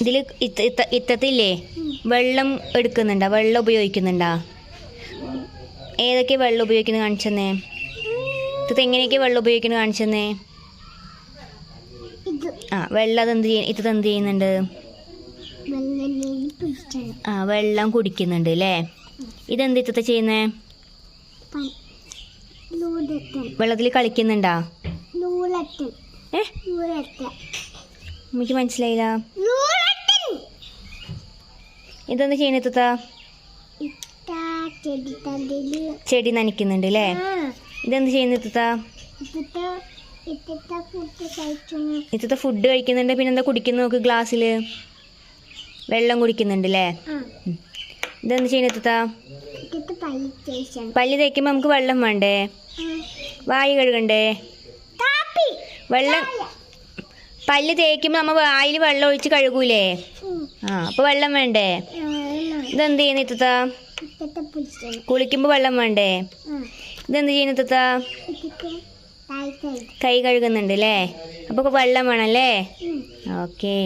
ഇതിൽ ഇത്ത ഇത്ത ഇത്തത്തില്ലേ? വെള്ളം എടുക്കുന്നുണ്ടോ? വെള്ളം ഉപയോഗിക്കുന്നുണ്ടോ? ഏതൊക്കെ വെള്ളം ഉപയോഗിക്കുന്നത് കാണിച്ചെന്നേ? ഇത്തത്ത് എങ്ങനെയൊക്കെ വെള്ളം ഉപയോഗിക്കുന്നത് കാണിച്ചെന്നേ? ആ വെള്ളം അതെന്ത് ചെയ്യ ഇത്തത്ത് എന്ത് ചെയ്യുന്നുണ്ട്? ആ വെള്ളം കുടിക്കുന്നുണ്ട് അല്ലേ ഇതെന്ത് ഇത്തത്തെ ചെയ്യുന്നേ? വെള്ളത്തിൽ കളിക്കുന്നുണ്ടോ? ഏ? എനിക്ക് മനസ്സിലായില്ല. ഇതെന്ത് ഇട്ടാ ചെടി നനയ്ക്കുന്നുണ്ട് അല്ലേ ഇതെന്ത് ചെയ്യുന്നു ഇത്തത്ത? ഫുഡ് കഴിക്കണം ഇത്തത്തെ ഫുഡ് കഴിക്കുന്നുണ്ട്. പിന്നെ എന്താ കുടിക്കുന്നു നോക്ക് ഗ്ലാസ്സിൽ വെള്ളം കുടിക്കുന്നുണ്ട് അല്ലേ ഇതെന്ത് ചെയ്യുന്നു ഇത്തത്ത? പല്ല് തേക്കുമ്പോൾ നമുക്ക് വെള്ളം വേണ്ടേ? വായു കഴുകണ്ടേ? വെള്ളം പല്ല് തേക്കുമ്പോൾ നമ്മ വായിൽ വെള്ളം ഒഴിച്ച് കഴുകൂലേ? ആ അപ്പോൾ വെള്ളം വേണ്ടേ? ഇതെന്ത് ചെയ്യുന്ന ഇത്തത്ത? കുളിക്കുമ്പോൾ വെള്ളം വേണ്ടേ? ഇതെന്ത് ചെയ്യുന്ന ഇത്തത്ത? കൈ കഴുകുന്നുണ്ട് അല്ലേ അപ്പോൾ വെള്ളം വേണം അല്ലേ ഓക്കേ.